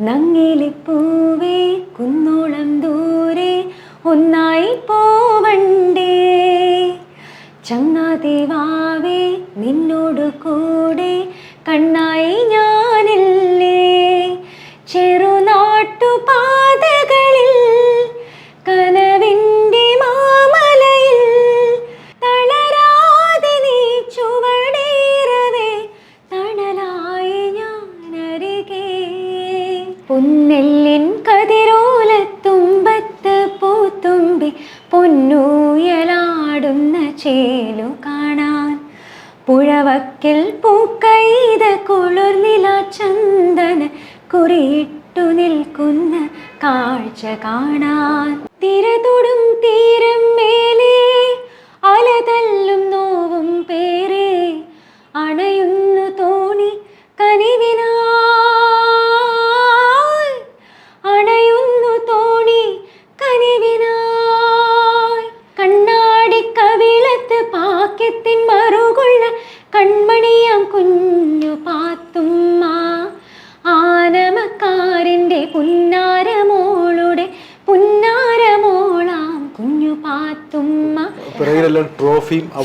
നങ്ങിലിപ്പൂവേ കുന്നോളം ദൂരെ ഒന്നായി പോവണ്ടേ. ചങ്ങാതിവാവേ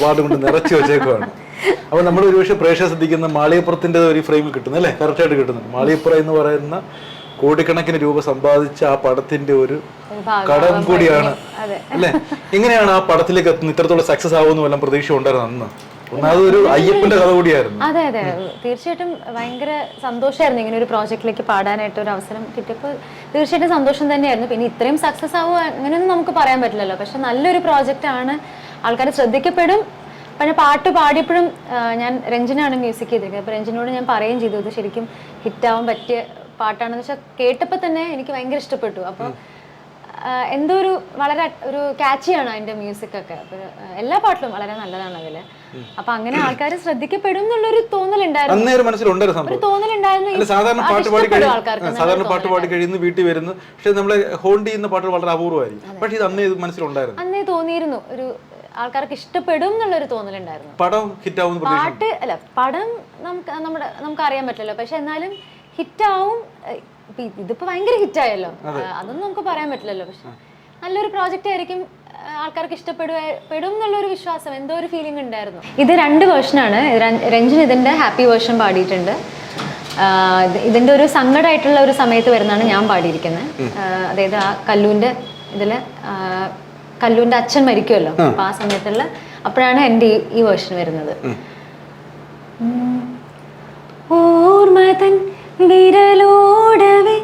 അവാർഡും കൊണ്ട് നിറച്ചു വെച്ചേക്കുവാണ്. അപ്പൊ നമ്മൾ ഒരുപക്ഷെ പ്രേക്ഷകർ ശ്രദ്ധിക്കുന്ന മാളിയപ്പുറത്തിന്റെ ഒരു ഫ്രെയിമിൽ കിട്ടുന്നു അല്ലേ? കറക്റ്റ് ആയിട്ട് കിട്ടുന്നുണ്ട്. മാളിയപ്പുറ എന്ന് പറയുന്ന കോടിക്കണക്കിന് രൂപ സമ്പാദിച്ച ആ പടത്തിന്റെ ഒരു കടം കൂടിയാണ്. അല്ലെ? എങ്ങനെയാണ് ആ പടത്തിലേക്ക് എത്തുന്നത്? ഇത്രത്തോളം സക്സസ് ആവുമെന്ന് വല്ല പ്രതീക്ഷ ഉണ്ടായിരുന്നു അന്ന്? ഒരു അയ്യപ്പന്റെ കഥ കൂടിയായിരുന്നു. അതെ അതെ. തീർച്ചയായിട്ടും ഭയങ്കര സന്തോഷമായിരുന്നു ഇങ്ങനെ ഒരു പ്രോജക്റ്റിലേക്ക് പാടാനായിട്ട് ഒരു അവസരം കിട്ടിയപ്പോൾ തീർച്ചയായിട്ടും സന്തോഷം തന്നെയായിരുന്നു. പിന്നെ ഇത്രയും സക്സസ് ആവുക അങ്ങനെയൊന്നും നമുക്ക് പറയാൻ പറ്റില്ലല്ലോ. പക്ഷെ നല്ലൊരു പ്രോജക്റ്റ് ആണ് ആൾക്കാർ ശ്രദ്ധിക്കപ്പെടും. പിന്നെ പാട്ട് പാടിയപ്പോഴും ഞാൻ രഞ്ജനാണ് മ്യൂസിക് ചെയ്തിരിക്കുന്നത് അപ്പോൾ രഞ്ജനോട് ഞാൻ പറയുകയും ചെയ്തു ഇത് ശരിക്കും ഹിറ്റാവാൻ പറ്റിയ പാട്ടാണെന്ന് വെച്ചാൽ കേട്ടപ്പോൾ തന്നെ എനിക്ക് ഭയങ്കര ഇഷ്ടപ്പെട്ടു. അപ്പോൾ എന്തോ ഒരു വളരെ ഒരു കാച്ചിയാണ് അതിന്റെ മ്യൂസിക് ഒക്കെ. എല്ലാ പാട്ടിലും വളരെ നല്ലതാണ് അതിൽ. അപ്പൊ അങ്ങനെ ആൾക്കാർ ശ്രദ്ധിക്കപ്പെടും എന്നുള്ളൊരു തോന്നലുണ്ടായിരുന്നു. സാധാരണ പാട്ട് പാടി സാധാരണ പാട്ട് പാടി കഴിയുന്നു വീട്ടിൽ വരുന്നു പക്ഷെ നമ്മളെ ഹോണ്ട് ചെയ്യുന്ന പാട്ടുകൾ വളരെ അപൂർവമായിരിക്കും. പക്ഷെ ഇത് അന്നേ ഇത് മനസ്സിലുണ്ടായിരുന്നു. അന്നേ തോന്നിയിരുന്നു. ഒരു ആൾക്കാർക്ക് ഇഷ്ടപ്പെടും എന്നുള്ളൊരു തോന്നലുണ്ടായിരുന്നു. പടം ഹിറ്റാവും പ്രതീക്ഷ പാട്ട് അല്ല പടം നമുക്ക് നമ്മുടെ നമുക്ക് അറിയാൻ പറ്റില്ലല്ലോ. പക്ഷെ എന്നാലും ഹിറ്റാവും. ഇതിപ്പോ ഭയങ്കര ഹിറ്റായല്ലോ. അതൊന്നും നമുക്ക് പറയാൻ പറ്റില്ലല്ലോ. പക്ഷെ നല്ലൊരു പ്രോജക്റ്റ് ആയിരിക്കും ആൾക്കാർക്ക് ഇഷ്ടപ്പെടും പെടും എന്നുള്ളൊരു വിശ്വാസം എന്തോ ഒരു ഫീലിംഗ് ഉണ്ടായിരുന്നു. ഇത് രണ്ട് വേർഷനാണ് രഞ്ജൻ ഇതിന്റെ ഹാപ്പി വേർഷൻ പാടിയിട്ടുണ്ട്. ഇതിന്റെ ഒരു സങ്കടമായിട്ടുള്ള ഒരു സമയത്ത് വരുന്നതാണ് ഞാൻ പാടിയിരിക്കുന്നത്. അതായത് ആ കല്ലൂന്റെ ഇതിൽ ആ, കല്ലൂന്റെ അച്ഛൻ മരിക്കുമല്ലോ. അപ്പൊ ആ സമയത്തുള്ള അപ്പോഴാണ് എന്റെ ഈ- ഈ വേർഷൻ വരുന്നത്. ഓർമ്മതൻ വിരലോടവെ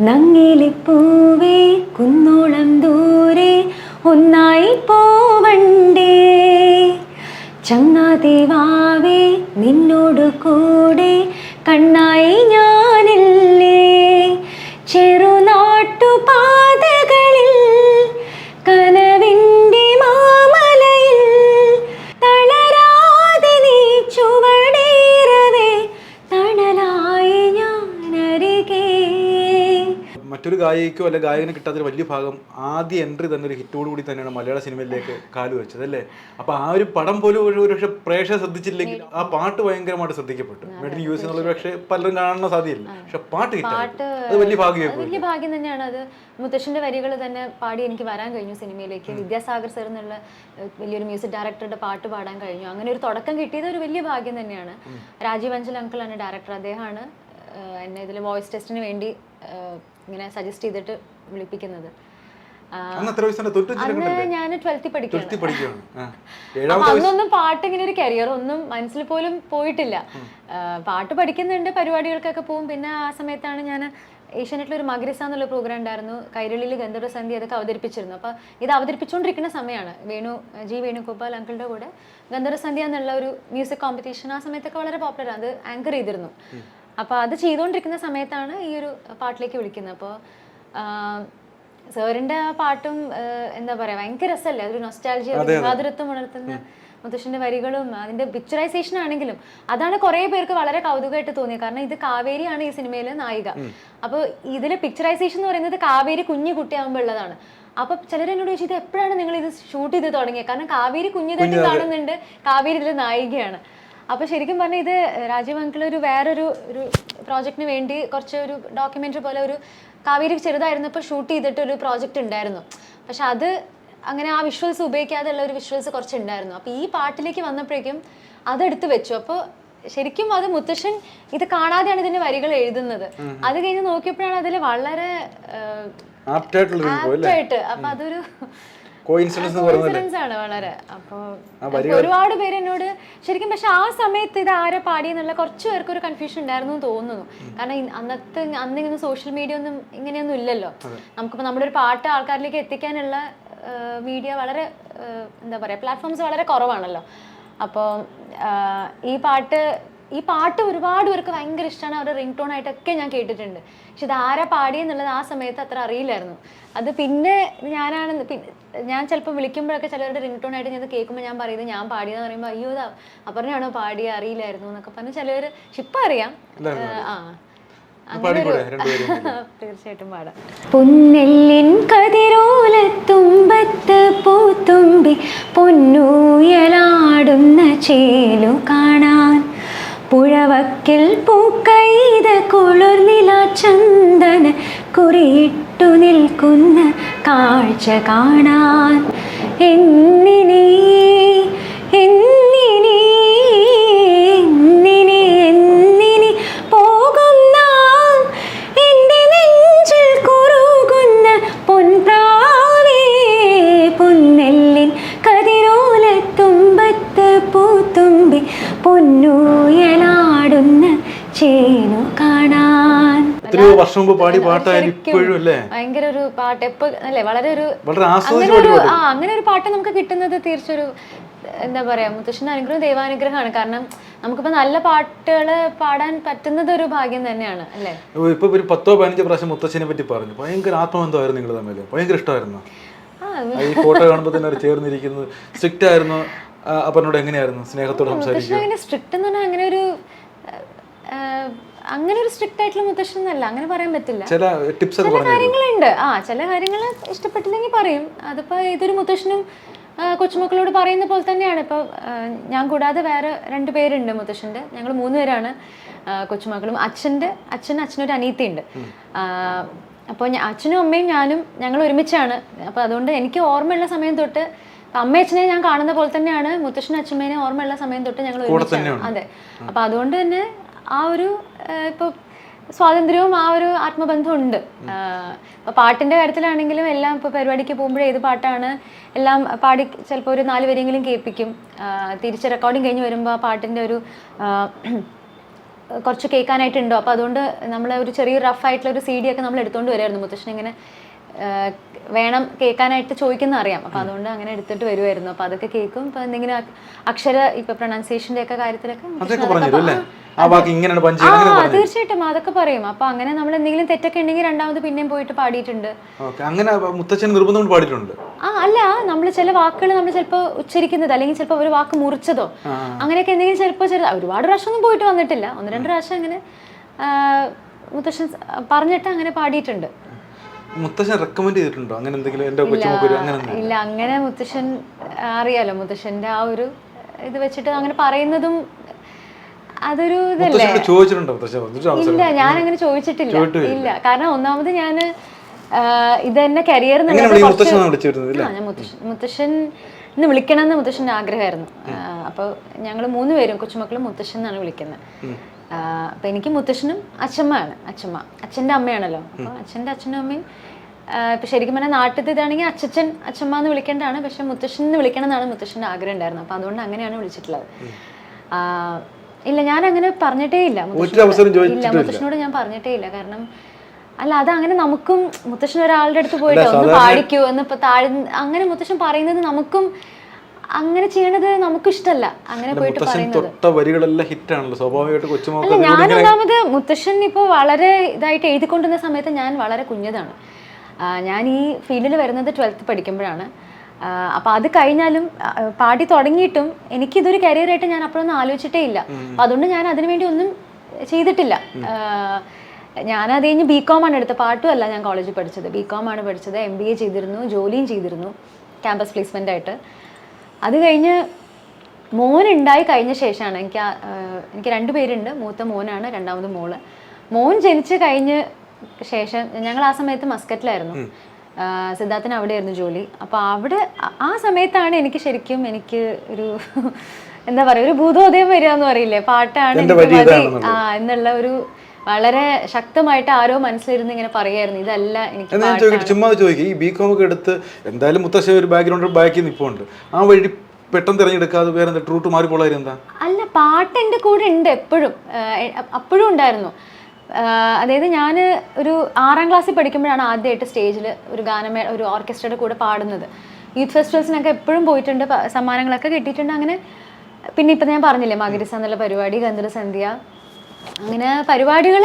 നങ്ങിലിപ്പൂവേ കുന്നോളം ദൂരെ ഒന്നായി ഗായികയ്ക്കോ അല്ലെ ഗായകന് കിട്ടാത്തൊരു വലിയ ഭാഗം ആദ്യ എൻട്രി തന്നെ ഒരു ഹിറ്റോട് കൂടി തന്നെയാണ് മലയാള സിനിമയിലേക്ക് കാലു വെച്ചത് അല്ലേ? അപ്പൊ ആ ഒരു പടം പോലും ഒരു പക്ഷെ പ്രേക്ഷകർ ശ്രദ്ധിച്ചില്ലെങ്കിൽ ആ പാട്ട് ഭയങ്കരമായിട്ട് ശ്രദ്ധിക്കപ്പെട്ടു. മെഡിൻ യു എസ് എന്നുള്ള പക്ഷേ പലരും കാണാൻ സാധ്യല്ല. പക്ഷെ പാട്ട് കിട്ടാൻ അത് വലിയ ഭാഗ്യം വലിയ ഭാഗ്യം തന്നെയാണ്. അത് മുത്തശ്ശന്റെ വരികൾ തന്നെ പാടി എനിക്ക് വരാൻ കഴിഞ്ഞു സിനിമയിലേക്ക്. വിദ്യാസാഗർ സർ എന്നുള്ള വലിയൊരു മ്യൂസിക് ഡയറക്ടറുടെ പാട്ട് പാടാൻ കഴിഞ്ഞു. അങ്ങനെ ഒരു തുടക്കം കിട്ടിയത് ഒരു വലിയ ഭാഗ്യം തന്നെയാണ്. രാജീവ് അഞ്ചൽ അങ്കിളാണ് ഡയറക്ടർ അദ്ദേഹമാണ് എന്നെ ഇതിൽ വോയിസ് ടെസ്റ്റിന് വേണ്ടി ഇങ്ങനെ സജസ്റ്റ് ചെയ്തിട്ട് വിളിപ്പിക്കുന്നത്. അന്ന് ഞാൻ ട്വൽത്തിൽ പഠിക്കുകയാണ്. അന്നൊന്നും പാട്ട് ഇങ്ങനെ ഒരു കരിയർ ഒന്നും മനസ്സിൽ പോലും പോയിട്ടില്ല. പാട്ട് പഠിക്കുന്നുണ്ട് പരിപാടികൾക്കൊക്കെ പോകും. പിന്നെ ആ സമയത്താണ് ഞാൻ ഏഷ്യാനെറ്റിൽ ഒരു മഗ്രിസ എന്നുള്ള പ്രോഗ്രാം ഉണ്ടായിരുന്നു. കൈരളിയിൽ ഗന്ധർവ സന്ധ്യ അതൊക്കെ അവതരിപ്പിച്ചിരുന്നു. അപ്പോൾ ഇത് അവതരിപ്പിച്ചുകൊണ്ടിരിക്കുന്ന സമയമാണ് വേണു ജി വേണുഗോപാൽ അങ്കിളുടെ കൂടെ ഗന്ധർവ സന്ധ്യ എന്നുള്ള ഒരു മ്യൂസിക് കോമ്പറ്റീഷൻ ആ സമയത്തൊക്കെ വളരെ പോപ്പുലർ അത് ആങ്കർ ചെയ്തിരുന്നു. അപ്പോൾ അത് ചെയ്തുകൊണ്ടിരിക്കുന്ന സമയത്താണ് ഈ ഒരു പാട്ടിലേക്ക് വിളിക്കുന്നത്. അപ്പോൾ സാറിന്റെ ആ പാട്ടും എന്താ പറയുക ഭയങ്കര രസമല്ലേ? അതൊരു നൊസ്റ്റാൾജി മാതൃത്വം ഉണർത്തുന്ന മുത്തശ്ശന്റെ വരികളും അതിന്റെ പിക്ചറൈസേഷൻ ആണെങ്കിലും അതാണ് കുറേ പേർക്ക് വളരെ കൗതുകമായിട്ട് തോന്നിയത് കാരണം ഇത് കാവേരിയാണ് ഈ സിനിമയിലെ നായിക. അപ്പോൾ ഇതിലെ പിക്ചറൈസേഷൻ എന്ന് പറയുന്നത് കാവേരി കുഞ്ഞു കുട്ടിയാകുമ്പോൾ ഉള്ളതാണ്. അപ്പൊ ചിലർ എന്നോട് ചോദിച്ചു ഇത് എപ്പോഴാണ് നിങ്ങൾ ഇത് ഷൂട്ട് ചെയ്ത് തുടങ്ങിയത് കാരണം കാവേരി കുഞ്ഞു തന്നെ കാണുന്നുണ്ട്. കാവേരി ഇതിലെ നായികയാണ്. അപ്പൊ ശരിക്കും പറഞ്ഞാൽ ഇത് രാജീവ് അങ്കിൾ ഒരു വേറൊരു ഒരു പ്രോജക്റ്റിന് വേണ്ടി കുറച്ച് ഒരു ഡോക്യുമെന്ററി പോലെ ഒരു കാവേരി ചെറുതായിരുന്നപ്പോൾ ഷൂട്ട് ചെയ്തിട്ട് ഒരു പ്രോജക്റ്റ് ഉണ്ടായിരുന്നു. പക്ഷെ അത് അങ്ങനെ ആ വിഷ്വൽസ് ഉപയോഗിക്കാതെയുള്ള ഒരു വിഷ്വൽസ് കുറച്ച് ഉണ്ടായിരുന്നു അപ്പൊ ഈ പാട്ടിലേക്ക് വന്നപ്പോഴേക്കും അതെടുത്ത് വെച്ചു. അപ്പോൾ ശരിക്കും അത് മുത്തശ്ശൻ ഇത് കാണാതെയാണ് ഇതിന്റെ വരികൾ എഴുതുന്നത്. അത് കഴിഞ്ഞ് നോക്കിയപ്പോഴാണ് അതിൽ വളരെ ആപ്റ്റായിട്ട്. അപ്പൊ അതൊരു കോയിൻസിഡൻസ് ആണ് വളരെ. അപ്പൊ അപ്പൊ ഒരുപാട് പേര് എന്നോട് ശരിക്കും പക്ഷെ ആ സമയത്ത് ഇത് ആരെ പാടിയെന്നുള്ള കുറച്ച് പേർക്ക് ഒരു കൺഫ്യൂഷൻ ഉണ്ടായിരുന്നു എന്ന് തോന്നുന്നു. കാരണം അന്നത്തെ അന്ന് ഇങ്ങനെ സോഷ്യൽ മീഡിയ ഒന്നും ഇങ്ങനെയൊന്നും ഇല്ലല്ലോ. നമുക്കിപ്പോ നമ്മുടെ ഒരു പാട്ട് ആൾക്കാരിലേക്ക് എത്തിക്കാനുള്ള മീഡിയ വളരെ എന്താ പറയാ പ്ലാറ്റ്ഫോംസ് വളരെ കുറവാണല്ലോ. അപ്പോൾ ഈ പാട്ട് ഈ പാട്ട് ഒരുപാട് പേർക്ക് ഭയങ്കര ഇഷ്ടമാണ് അവരുടെ റിംഗ് ടോൺ ആയിട്ടൊക്കെ ഞാൻ കേട്ടിട്ടുണ്ട്. പക്ഷെ ഇത് ആരാ പാടിയെന്നുള്ളത് ആ സമയത്ത് അത്ര അറിയില്ലായിരുന്നു. അത് പിന്നെ ഞാനാണ് ഞാൻ ചിലപ്പോൾ വിളിക്കുമ്പോഴൊക്കെ ചിലരുടെ റിംഗ് ടോൺ ആയിട്ട് ഞാൻ കേൾക്കുമ്പോൾ ഞാൻ പറയുന്നത് ഞാൻ പാടിയെന്ന് പറയുമ്പോൾ അയ്യോ ഇതാ അപ്പറിനാണോ പാടിയ? അറിയില്ലായിരുന്നു എന്നൊക്കെ പറഞ്ഞ് ചിലവർ ഇപ്പം അറിയാം. ആ തീർച്ചയായിട്ടും പാടാം. പൊന്നെല്ലിൻ കതിരോലത്തുമ്പത്ത് പൂത്തുമ്പി പൊന്നൂയലാടുന്ന ചേലു കാണാൻ പുഴവക്കിൽ പൂക്കൈത കുളിർനില ചന്ദന കുറിയിട്ടു നിൽക്കുന്ന കാഴ്ച കാണാൻ. എന്നിനീ എന്നിനീ വർഷം മുമ്പ് പാടി പാട്ടായാലും ഇപ്പോഴും അല്ലേ? ഭയങ്കര ഒരു പാട്ട്. എപ്പോ അല്ലേ വളരെ ഒരു വളരെ അങ്ങനെ ഒരു ആ അങ്ങനെ ഒരു പാട്ട് നമുക്ക് കിട്ടുന്നത് തീർച്ചയൊരു എന്താ പറയാ മുത്തശ്ശന്റെ അനുഗ്രഹം ദൈവാനുഗ്രഹമാണ്. കാരണം നമുക്കിപ്പോ നല്ല പാട്ടുകൾ പാടാൻ പറ്റുന്നത് ഒരു ഭാഗ്യം തന്നെയാണ് അല്ലേ? ഇപ്പൊ ഒരു പത്തോ പതിനഞ്ചോ പ്രാവശ്യം മുത്തശ്ശനെ പറ്റി പറഞ്ഞു. ഭയങ്കര ആത്മബന്ധമായിരുന്നു നിങ്ങൾ തമ്മിൽ. ഭയങ്കര ഇഷ്ടമായിരുന്നു ഈ ഫോട്ടോ കാണുമ്പോൾ തന്നെ ചേർന്നിരിക്കുന്നത് സ്ട്രിക്റ്റ് ആയിരുന്നു. അപ്പനോട് എങ്ങനെയായിരുന്നു സ്നേഹത്തോടെ സംസാരിക്കുക? സ്ട്രിക്റ്റ് എന്ന് പറഞ്ഞാൽ അങ്ങനെ ഒരു അങ്ങനെ ഒരു സ്ട്രിക്റ്റ് ആയിട്ടുള്ള മുത്തശ്ശൻ എന്നല്ല അങ്ങനെ പറയാൻ പറ്റില്ല. ചില ടിപ്സ് ചില കാര്യങ്ങളുണ്ട്. ആ ചില കാര്യങ്ങൾ ഇഷ്ടപ്പെട്ടില്ലെങ്കിൽ പറയും. അതിപ്പോ ഇതൊരു മുത്തശ്ശനും കൊച്ചുമക്കളോട് പറയുന്ന പോലെ തന്നെയാണ്. ഇപ്പോൾ ഞാൻ കൂടാതെ വേറെ രണ്ട് പേരുണ്ട് മുത്തശ്ശന്റെ ഞങ്ങൾ മൂന്ന് പേരാണ്. കൊച്ചുമക്കളും അച്ഛന്റെ അച്ഛൻ അച്ഛനൊരു അനീത്തിയുണ്ട് അപ്പോൾ അച്ഛനും അമ്മയും ഞാനും ഞങ്ങൾ ഒരുമിച്ചാണ്. അപ്പോൾ അതുകൊണ്ട് എനിക്ക് ഓർമ്മയുള്ള സമയം തൊട്ട് അമ്മയച്ഛനെ അച്ഛനെ ഞാൻ കാണുന്ന പോലെ തന്നെയാണ്. മുത്തശ്ശനും അച്ഛമ്മേനെ ഓർമ്മയുള്ള സമയം തൊട്ട് ഞങ്ങൾ ഒരുമിച്ചാണ്. അതെ. അപ്പോൾ അതുകൊണ്ട് തന്നെ ആ ഒരു ഇപ്പോൾ സ്വാതന്ത്ര്യവും ആ ഒരു ആത്മബന്ധവും ഉണ്ട് ഇപ്പൊ പാട്ടിന്റെ കാര്യത്തിലാണെങ്കിലും എല്ലാം ഇപ്പൊ പരിപാടിക്ക് പോകുമ്പോഴേ ഏത് പാട്ടാണ് എല്ലാം പാടി ചിലപ്പോൾ ഒരു നാല് വരിയെങ്കിലും കേൾപ്പിക്കും. തിരിച്ച് റെക്കോർഡിങ് കഴിഞ്ഞ് വരുമ്പോൾ ആ പാട്ടിന്റെ ഒരു കുറച്ച് കേൾക്കാനായിട്ടുണ്ടോ. അപ്പോൾ അതുകൊണ്ട് നമ്മൾ ഒരു ചെറിയ റഫ് ആയിട്ടുള്ള ഒരു സി ഡി ഒക്കെ നമ്മൾ എടുത്തുകൊണ്ട് വരുമായിരുന്നു മുത്തശ്ശൻ ഇങ്ങനെ വേണം കേൾക്കാനായിട്ട് ചോദിക്കുന്ന അറിയാം. അപ്പോൾ അതുകൊണ്ട് അങ്ങനെ എടുത്തിട്ട് വരുമായിരുന്നു അപ്പോൾ അതൊക്കെ കേൾക്കും. ഇപ്പോൾ എന്തെങ്കിലും അക്ഷര ഇപ്പൊ പ്രൊണൗൺസിയേഷന്റെ ഒക്കെ കാര്യത്തിലൊക്കെ ആ, തീർച്ചയായിട്ടും അതൊക്കെ പറയും. അപ്പൊ അങ്ങനെ നമ്മൾ എന്തെങ്കിലും തെറ്റൊക്കെ ഉണ്ടെങ്കിൽ രണ്ടാമത് പിന്നെയും പോയിട്ട് പാടിയിട്ടുണ്ട്. അങ്ങനെ മുത്തച്ഛൻ നിർബന്ധം പാടിയിട്ടുണ്ട്. ആ അല്ല നമ്മൾ ചില വാക്കുകൾ നമ്മൾ ചിലപ്പോൾ ഉച്ചരിക്കുന്നത് അല്ലെങ്കിൽ ചിലപ്പോൾ ഒരു വാക്ക് മുറിച്ചതോ അങ്ങനെയൊക്കെ എന്തെങ്കിലും ചിലപ്പോൾ ഒരുപാട് ഒരുപാട് പ്രാവശ്യമൊന്നും പോയിട്ട് വന്നിട്ടില്ല. ഒന്ന് രണ്ട് പ്രാവശ്യം അങ്ങനെ മുത്തച്ഛൻ മുത്തശ്ശൻ പറഞ്ഞിട്ട് അങ്ങനെ പാടിയിട്ടുണ്ട്. മുത്തച്ഛൻ റെക്കമെൻഡ് ചെയ്തിട്ടുണ്ടോ? അങ്ങനെ എന്തെങ്കിലും എന്റെ കൊച്ചുമൊക്കെ അങ്ങനെ ഇല്ല അങ്ങനെ മുത്തശ്ശൻ അറിയാലോ മുത്തശ്ശന്റെ ആ ഒരു ഇത് വെച്ചിട്ട് അങ്ങനെ പറയുന്നതും അതൊരു ഇതല്ലേ? ചോദിച്ചിട്ടുണ്ടോ ഇല്ല ഞാൻ അങ്ങനെ ചോദിച്ചിട്ടില്ല. ഇല്ല കാരണം ഒന്നാമത് ഞാൻ ഇത് തന്നെ കരിയർ മുത്തശ്ശൻ ഇന്ന് എന്ന് വിളിക്കണം എന്ന് മുത്തശ്ശന്റെ ആഗ്രഹമായിരുന്നു. അപ്പോൾ ഞങ്ങൾ മൂന്ന് പേരും കൊച്ചുമക്കളും മുത്തശ്ശൻ എന്നാണ് വിളിക്കുന്നത്. അപ്പോൾ എനിക്ക് മുത്തശ്ശനും അച്ഛമ്മയാണ് അച്ഛമ്മ. അച്ഛന്റെ അമ്മയാണല്ലോ. അപ്പോൾ അച്ഛന്റെ അച്ഛനും അമ്മയും ഇപ്പം ശരിക്കും പറഞ്ഞാൽ നാട്ടിൽ ഇതാണെങ്കിൽ അച്ഛൻ അച്ഛമ്മ എന്ന് വിളിക്കേണ്ടതാണ് പക്ഷെ മുത്തശ്ശൻ എന്ന് വിളിക്കണം എന്നാണ് മുത്തശ്ശന്റെ ആഗ്രഹം ഉണ്ടായിരുന്നത്. അപ്പോൾ അതുകൊണ്ട് അങ്ങനെയാണ് വിളിച്ചിട്ടുള്ളത്. ഇല്ല ഞാൻ അങ്ങനെ പറഞ്ഞിട്ടേ ഇല്ല. ഇല്ല. മുത്തശ്ശനോട് ഞാൻ പറഞ്ഞിട്ടേ ഇല്ല. കാരണം അല്ല അത് അങ്ങനെ നമുക്കും മുത്തശ്ശൻ ഒരാളുടെ അടുത്ത് പോയിട്ട് ഒന്ന് പാടിക്കൂ എന്ന് ഇപ്പൊ താഴെ അങ്ങനെ മുത്തശ്ശൻ പറയുന്നത് നമുക്കും അങ്ങനെ ചെയ്യണത് നമുക്ക് ഇഷ്ടമല്ല അങ്ങനെ പോയിട്ട് പറയുന്നത്. തൊട്ട വരികളെല്ലാം ഹിറ്റാണല്ലോ. സ്വാഭാവികമായിട്ട് അല്ല കൊച്ചുമോക്ക് ഞാൻ ഒന്നാമത് മുത്തശ്ശൻ ഇപ്പോൾ വളരെ ഇതായിട്ട് എഴുതിക്കൊണ്ടിരുന്ന സമയത്ത് ഞാൻ വളരെ കുഞ്ഞതാണ്. ഞാൻ ഈ ഫീൽഡിൽ വരുന്നത് ട്വൽത്ത് പഠിക്കുമ്പോഴാണ്. അപ്പോൾ അത് കഴിഞ്ഞാലും പാടി തുടങ്ങിയിട്ടും എനിക്കിതൊരു കരിയറായിട്ട് ഞാൻ അപ്പോഴൊന്നും ആലോചിച്ചിട്ടേ ഇല്ല. അപ്പം അതുകൊണ്ട് ഞാൻ അതിനുവേണ്ടി ഒന്നും ചെയ്തിട്ടില്ല. അത് കഴിഞ്ഞ് ബി കോം ആണ് എടുത്തത്. പാട്ടും അല്ല ഞാൻ കോളേജിൽ പഠിച്ചത്. ബി കോം ആണ് പഠിച്ചത്. എം ബി എ ചെയ്തിരുന്നു. ജോലിയും ചെയ്തിരുന്നു. ക്യാമ്പസ് പ്ലേസ്മെന്റ് ആയിട്ട്. അത് കഴിഞ്ഞ് മോൻ ഉണ്ടായി കഴിഞ്ഞ ശേഷമാണ്. എനിക്ക് എനിക്ക് രണ്ട് പേരുണ്ട്. മൂത്ത മോനാണ് രണ്ടാമത് മോൾ. മോൻ ജനിച്ച് കഴിഞ്ഞ് ശേഷം ഞങ്ങൾ ആ സമയത്ത് മസ്കറ്റിലായിരുന്നു. സിദ്ധാർത്ഥിന് അവിടെ അവിടെയായിരുന്നു ജോലി. അപ്പോൾ അവിടെ ആ- സമയത്താണ് എനിക്ക് ശരിക്കും എനിക്ക് ഒരു എന്താ പറയുക ഒരു ഭൂതോദയം വരിക എന്ന് പറയില്ലേ? പാട്ടാണ് എന്റെ എനിക്ക് മതി. ആ എന്നുള്ള ഒരു വളരെ ശക്തമായിട്ട് ആരോ മനസ്സിലിരുന്ന് ഇങ്ങനെ പറയായിരുന്നു. ഇതല്ല എനിക്ക് ഞാൻ ചോദിക്കട്ടെ ചുമ്മാ ചോദിക്കും ഈ ബികോം ഒക്കെ എടുത്ത് എന്തായാലും മുത്തശ്ശ ഒരു ബാക്ക്ഗ്രൗണ്ട് ബാക്കി നിൽപ്പുണ്ട് ആ വഴി പെട്ടെന്ന് തിരഞ്ഞെടുക്കാതെ വേറെ എന്താ ട്രൂട്ട് മാറിപ്പോളായിരുന്നു എന്താ? അല്ല പാട്ട് എന്റെ കൂടെ ഉണ്ട് എപ്പോഴും. അപ്പോഴും ഉണ്ടായിരുന്നു. അതായത് ഞാൻ ഒരു ആറാം ക്ലാസ്സിൽ പഠിക്കുമ്പോഴാണ് ആദ്യമായിട്ട് സ്റ്റേജിൽ ഒരു ഗാനമേ ഒരു ഓർക്കസ്ട്രയുടെ കൂടെ പാടുന്നത്. യൂത്ത് ഫെസ്റ്റിവൽസിനൊക്കെ എപ്പോഴും പോയിട്ടുണ്ട് സമ്മാനങ്ങളൊക്കെ കിട്ടിയിട്ടുണ്ട്. അങ്ങനെ പിന്നെ ഇപ്പം ഞാൻ പറഞ്ഞില്ലേ മകരിസ എന്നുള്ള പരിപാടി ഗന്ധർവ സന്ധ്യ അങ്ങനെ പരിപാടികൾ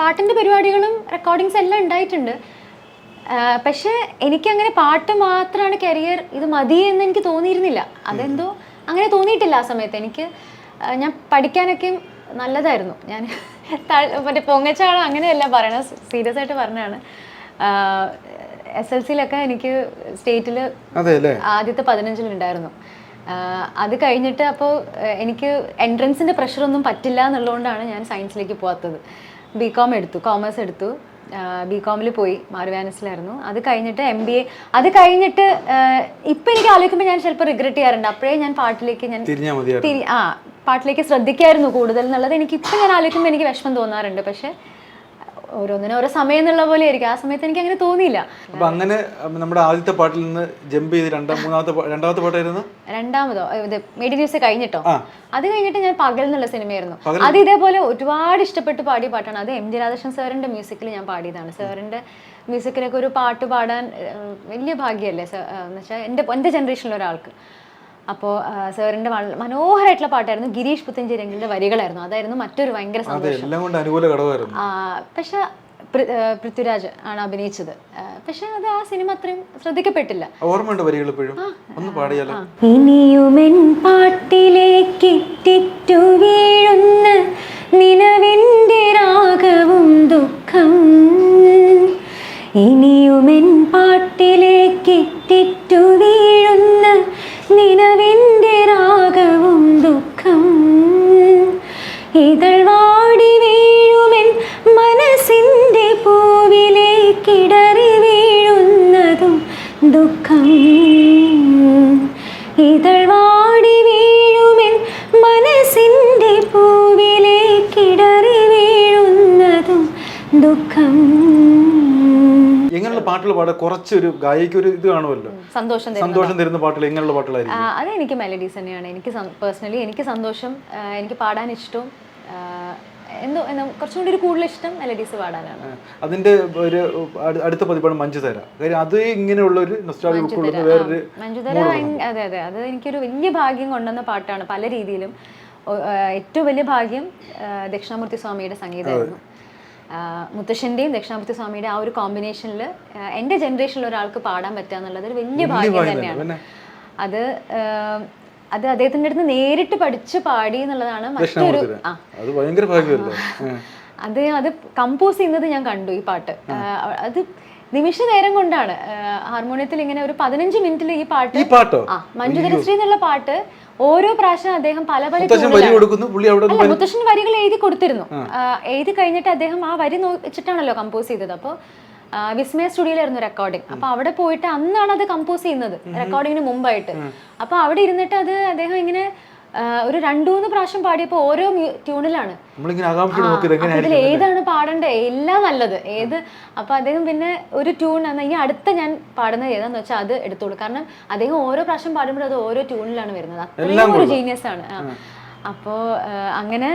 പാട്ടിന്റെ പരിപാടികളും റെക്കോർഡിങ്സ് എല്ലാം ഉണ്ടായിട്ടുണ്ട്. പക്ഷേ എനിക്കങ്ങനെ പാട്ട് മാത്രമാണ് കരിയർ ഇത് മതി എന്ന് എനിക്ക് തോന്നിയിരുന്നില്ല. അതെന്തോ അങ്ങനെ തോന്നിയിട്ടില്ല ആ സമയത്ത്. എനിക്ക് ഞാൻ പഠിക്കാനൊക്കെ നല്ലതായിരുന്നു. ഞാൻ മറ്റേ പൊങ്ങച്ചാളം അങ്ങനെയല്ല പറയണത്. സീരിയസ് ആയിട്ട് പറഞ്ഞാണ് എസ് എൽ സിയിലൊക്കെ എനിക്ക് സ്റ്റേറ്റിൽ ആദ്യത്തെ പതിനഞ്ചിലുണ്ടായിരുന്നു. അത് കഴിഞ്ഞിട്ട് അപ്പോൾ എനിക്ക് എൻട്രൻസിന്റെ പ്രഷറൊന്നും പറ്റില്ല എന്നുള്ളതുകൊണ്ടാണ് ഞാൻ സയൻസിലേക്ക് പോകാത്തത് ബി കോം എടുത്തു കോമേഴ്സ് എടുത്തു. ബി കോമിൽ പോയി മാറുവാനസിലായിരുന്നു അത് കഴിഞ്ഞിട്ട് എം ബി എ അത് കഴിഞ്ഞിട്ട് ഇപ്പം എനിക്ക് ആലോചിക്കുമ്പോൾ ഞാൻ ചിലപ്പോൾ റിഗ്രറ്റ് ചെയ്യാറുണ്ട്. അപ്പോഴേ ഞാൻ പാട്ടിലേക്ക് ഞാൻ ആ പാട്ടിലേക്ക് ശ്രദ്ധിക്കായിരുന്നു കൂടുതൽ എന്നുള്ളത് എനിക്ക് ഇപ്പം ഞാൻ ആലോചിക്കുമ്പോൾ എനിക്ക് വിഷമം തോന്നാറുണ്ട്. പക്ഷേ ഓരോന്നിനും ഓരോ സമയം എന്നുള്ള പോലെ ആയിരിക്കും. ആ സമയത്ത് എനിക്ക് അങ്ങനെ തോന്നിയില്ല. അപ്പൊ അങ്ങനെ നമ്മുടെ ആദ്യത്തെ പാട്ടിൽ നിന്ന് ജമ്പ് ചെയ്ത് രണ്ടാം മൂന്നാമത്തെ പാ- രണ്ടാമത്തെ പാട്ടായിരുന്നു? രണ്ടാമതോ? ഏ, ഇത് മേഡി ന്യൂസ് കഴിഞ്ഞിട്ടോ? അത് കഴിഞ്ഞിട്ട് ഞാൻ പകൽ എന്നുള്ള സിനിമയായിരുന്നു. അത് ഇതേപോലെ ഒരുപാട് ഇഷ്ടപ്പെട്ട് പാടിയ പാട്ടാണ്. അത് എം ജി രാധാകൃഷ്ണൻ സാറിന്റെ മ്യൂസിക്കിൽ ഞാൻ പാടിയതാണ്. സാറിന്റെ മ്യൂസിക്കിലൊക്കെ ഒരു പാട്ട് പാടാൻ ഏ, വലിയ ഭാഗ്യമല്ലേ സാർ എന്ന് വെച്ചാൽ എന്റെ എന്റെ ജനറേഷനിലെ ഒരാൾക്ക്. അപ്പോൾ സാറിന്റെ മനോഹരമായിട്ടുള്ള പാട്ടായിരുന്നു ഗിരീഷ് പുത്തഞ്ചേരിയുടെ വരികളായിരുന്നു. അതായിരുന്നു മറ്റൊരു ഭയങ്കര സന്തോഷം. പക്ഷെ പൃഥ്വിരാജ് ആണ് അഭിനയിച്ചത്. പക്ഷെ അത് ആ സിനിമ അത്രയും ശ്രദ്ധിക്കപ്പെട്ടില്ല. ഓർമ്മയുണ്ട് വരികൾ ഇപ്പോഴും? ഒന്ന് പാടിയാലോ? ഇനിയുമെൻ വീഴുന്ന നിലവിന്റെ രാഗവും ദുഃഖം. ഇനിയുമെൻ പാട്ടിലേക്കിറ്റിറ്റു വീഴുന്ന നിലവിന്റെ രാഗവും ദുഃഖം. ഇതൾ വാടി വീഴുമെൻ മനസ്സിന്റെ പൂവിലേക്കിടറി വീഴുന്നതും ദുഃഖം. ഇതൾ വാടി വീഴുമെൻ മനസ്സിന്റെ പൂവിലേക്കിടറി വീഴുന്നതും ദുഃഖം. എങ്ങനെയുള്ള പാട്ടുകൾ പാടുക? കുറച്ചൊരു ഗായിക്ക് ഒരു ഇത് കാണുമല്ലോ. സന്തോഷം സന്തോഷം തരുന്ന പാട്ടുകൾ എങ്ങനെയുള്ള പാട്ടുകളായിരിക്കും? അത് എനിക്ക് മെലഡീസ് തന്നെയാണ്. എനിക്ക് പേഴ്സണലി എനിക്ക് സന്തോഷം എനിക്ക് പാടാൻ ഇഷ്ടവും എന്തോ കുറച്ചും കൂടി ഒരു കൂടുതൽ ഇഷ്ടം മെലഡീസ് പാടാനാണ്. അതിന്റെ ഒരു അടുത്ത പതിപ്പാണ് മഞ്ജുതര കാര്യം അത് ഇങ്ങനെയുള്ള ഒരു വേറൊരു മഞ്ജുതര അതെ അതെ. അത് എനിക്കൊരു വലിയ ഭാഗ്യം കൊണ്ടുവന്ന പാട്ടാണ് പല രീതിയിലും. ഏറ്റവും വലിയ ഭാഗ്യം ദക്ഷിണാമൂർത്തി സ്വാമിയുടെ സംഗീതമായിരുന്നു. ആ, മുത്തശ്ശന്റെയും ദക്ഷിണാമൂർത്തി സ്വാമിയുടെ ആ ഒരു കോമ്പിനേഷനിൽ എന്റെ ജനറേഷനിൽ ഒരാൾക്ക് പാടാൻ പറ്റുക എന്നുള്ളത് ഒരു വലിയ ഭാഗ്യം തന്നെയാണ്. അത് അത് അദ്ദേഹത്തിന്റെ അടുത്ത് നേരിട്ട് പഠിച്ച് പാടി എന്നുള്ളതാണ് മറ്റൊരു. അത് അത് കമ്പോസ് ചെയ്യുന്നത് ഞാൻ കണ്ടു ഈ പാട്ട്. അത് നിമിഷ നേരം കൊണ്ടാണ് ഹാർമോണിയത്തിൽ ഇങ്ങനെ ഒരു പതിനഞ്ച് മിനിറ്റിൽ ഈ പാട്ട് ഈ പാട്ടോ? മഞ്ജുതരശ്രീ എന്നുള്ള പാട്ട് ഓരോ പ്രാവശ്യം അദ്ദേഹം പല പല മുത്തശ്ശൻ വരികൾ എഴുതി കൊടുത്തിരുന്നു. എഴുതി കഴിഞ്ഞിട്ട് അദ്ദേഹം ആ വരി വെച്ചിട്ടാണല്ലോ കമ്പോസ് ചെയ്തത്. അപ്പോൾ വിസ്മയ സ്റ്റുഡിയോയിലായിരുന്നു റെക്കോർഡിംഗ് അപ്പൊ അവിടെ പോയിട്ട് അന്നാണ് അത് കമ്പോസ് ചെയ്യുന്നത് റെക്കോർഡിങ്ങിന് മുമ്പായിട്ട്. അപ്പൊ അവിടെ ഇരുന്നിട്ട് അത് അദ്ദേഹം ഇങ്ങനെ ഒരു രണ്ടു മൂന്ന് പ്രാവശ്യം പാടിയപ്പോൾ ഓരോ ട്യൂണിലാണ് അതിൽ ഏതാണ് പാടേണ്ടത് എല്ലാം നല്ലത്. ഏത്? അപ്പൊ അദ്ദേഹം പിന്നെ ഒരു ട്യൂൺ ഈ അടുത്ത ഞാൻ പാടുന്നത് ഏതാന്ന് വെച്ചാൽ അത് എടുത്തോളൂ. കാരണം അദ്ദേഹം ഓരോ പ്രാവശ്യം പാടുമ്പോഴും അത് ഓരോ ട്യൂണിലാണ് വരുന്നത്. അത്രയും ഒരു ജീനിയസ് ആണ്. അപ്പോ അങ്ങനെ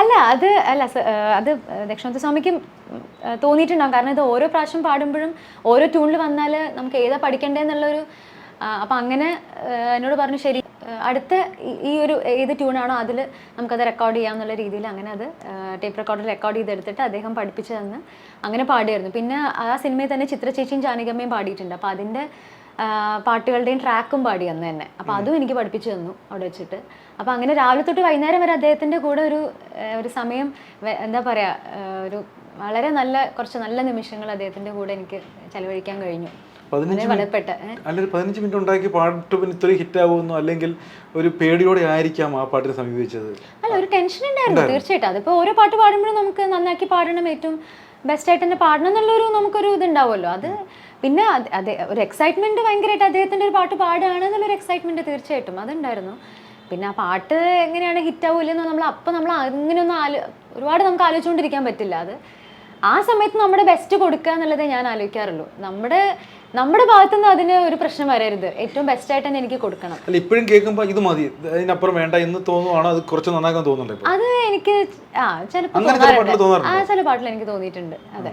അല്ല അത് അല്ല അത് ദക്ഷിണാമൂർത്തി സ്വാമിക്കും തോന്നിയിട്ടുണ്ടാവും. കാരണം ഇത് ഓരോ പ്രാവശ്യം പാടുമ്പോഴും ഓരോ ട്യൂണിൽ വന്നാൽ നമുക്ക് ഏതാ പഠിക്കേണ്ടതെന്നുള്ളൊരു അപ്പം അങ്ങനെ എന്നോട് പറഞ്ഞു ശരി അടുത്ത ഈ- ഒരു ഏത് ട്യൂണാണോ അതിൽ നമുക്കത് റെക്കോർഡ് ചെയ്യാം എന്നുള്ള രീതിയിൽ അങ്ങനെ അത് ടേപ്പ് റെക്കോർഡിൽ റെക്കോർഡ് ചെയ്തെടുത്തിട്ട് അദ്ദേഹം പഠിപ്പിച്ചു തന്ന് അങ്ങനെ പാടിയായിരുന്നു പിന്നെ ആ സിനിമയിൽ തന്നെ ചിത്ര ചേച്ചിയും ജാനകമ്മയും പാടിയിട്ടുണ്ട്. അപ്പോൾ അതിന്റെ പാട്ടുകളുടെയും ട്രാക്കും പാടി അന്ന് തന്നെ. അപ്പോൾ അതും എനിക്ക് പഠിപ്പിച്ചു തന്നു അവിടെ വെച്ചിട്ട്. അപ്പോൾ അങ്ങനെ രാവിലെ തൊട്ട് വൈകുന്നേരം വരെ അദ്ദേഹത്തിന്റെ കൂടെ ഒരു ഒരു സമയം എന്താ പറയുക ഒരു വളരെ നല്ല കുറച്ച് നല്ല നിമിഷങ്ങൾ അദ്ദേഹത്തിന്റെ കൂടെ എനിക്ക് ചെലവഴിക്കാൻ കഴിഞ്ഞു. അല്ലെങ്കിൽ പതിനഞ്ച് മിനിറ്റ് ഉണ്ടാക്കി പാട്ട് പിന്നെ ഇത്രയും ഹിറ്റ് ആവുമെന്നോ അല്ലെങ്കിൽ ഒരു പേടിയോടെ ആയിരിക്കാം ആ പാട്ടിനെ സമീപിച്ചത്? അല്ല ഒരു ടെൻഷൻ ഉണ്ടായിരുന്നു തീർച്ചയായിട്ടും. അതിപ്പോ ഓരോ പാട്ട് പാടുമ്പോഴും നമുക്ക് നന്നാക്കി പാടണം ഏറ്റവും ബെസ്റ്റ് ആയിട്ട് തന്നെ പാടണം എന്നുള്ളൊരു നമുക്കൊരു ഇതുണ്ടാവുമല്ലോ. അത് പിന്നെ അതെ ഒരു എക്സൈറ്റ്മെന്റ് ഭയങ്കരമായിട്ട് അദ്ദേഹത്തിന്റെ ഒരു പാട്ട് പാടുകയാണ് എന്നുള്ളൊരു എക്സൈറ്റ്മെന്റ് തീർച്ചയായിട്ടും അതുണ്ടായിരുന്നു. പിന്നെ ആ പാട്ട് എങ്ങനെയാണ് ഹിറ്റ് ആവില്ലെന്ന് നമ്മൾ അപ്പം നമ്മൾ അങ്ങനെയൊന്നും ആലോ ഒരുപാട് നമുക്ക് ആലോചിച്ചുകൊണ്ടിരിക്കാൻ പറ്റില്ല. അത് ആ സമയത്ത് നമ്മുടെ ബെസ്റ്റ് കൊടുക്കുക എന്നുള്ളതേ ഞാൻ ആലോചിക്കാറുള്ളൂ. നമ്മുടെ നമ്മുടെ ഭാഗത്തുനിന്ന് അതിന് ഒരു പ്രശ്നം വരരുത്. ഏറ്റവും ബെസ്റ്റ് ആയിട്ട് തന്നെ എനിക്ക് കൊടുക്കണം. അല്ല ഇപ്പോഴും കേൾക്കുമ്പോൾ ഇത് മതി. അതിനപ്പുറം വേണ്ട എന്ന് തോന്നുവാണ് അത് കുറച്ച് നന്നാക്കാൻ തോന്നുന്നുണ്ട് അത് എനിക്ക് ആ ചിലപ്പോൾ തോന്നാറുണ്ട്. ആ ചില പാട്ടിൽ എനിക്ക് തോന്നിയിട്ടുണ്ട്. അതെ.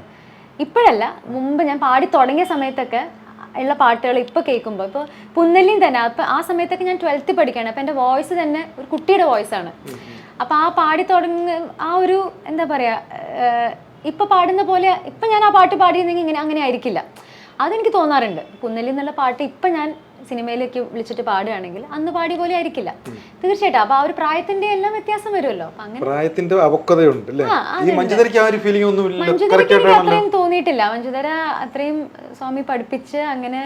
ഇപ്പോഴല്ല മുമ്പ് ഞാൻ പാടി തുടങ്ങിയ സമയത്തൊക്കെ ഉള്ള പാട്ടുകൾ ഇപ്പൊ കേൾക്കുമ്പോൾ ഇപ്പോൾ പുന്നലിയും തന്നെ അപ്പൊ ആ സമയത്തൊക്കെ ഞാൻ ട്വൽത്ത് പഠിക്കുകയാണ്. അപ്പൊ എന്റെ വോയിസ് തന്നെ ഒരു കുട്ടിയുടെ വോയിസ് ആണ്. അപ്പൊ ആ പാടി തുടങ്ങ ആ ഒരു എന്താ പറയാ ഇപ്പൊ പാടുന്ന പോലെ ഇപ്പൊ ഞാൻ ആ പാട്ട് പാടിയിരുന്നെങ്കിൽ ഇങ്ങനെ അങ്ങനെ ആയിരിക്കില്ല. അതെനിക്ക് തോന്നാറുണ്ട്. കുന്നലി എന്നുള്ള പാട്ട് ഇപ്പൊ ഞാൻ സിനിമയിലേക്ക് വിളിച്ചിട്ട് പാടുകയാണെങ്കിൽ അന്ന് പാടിയ പോലെ ആയിരിക്കില്ല. തീർച്ചയായിട്ടും. അപ്പൊ ആ ഒരു പ്രായത്തിന്റെ എല്ലാം വ്യത്യാസം വരുമല്ലോ. പ്രായത്തിന്റെ അവക്കതയുണ്ട് മഞ്ജുതരയ്ക്ക് അത്രയും തോന്നിയിട്ടില്ല. മഞ്ജുതര അത്രയും സ്വാമി പഠിപ്പിച്ച് അങ്ങനെ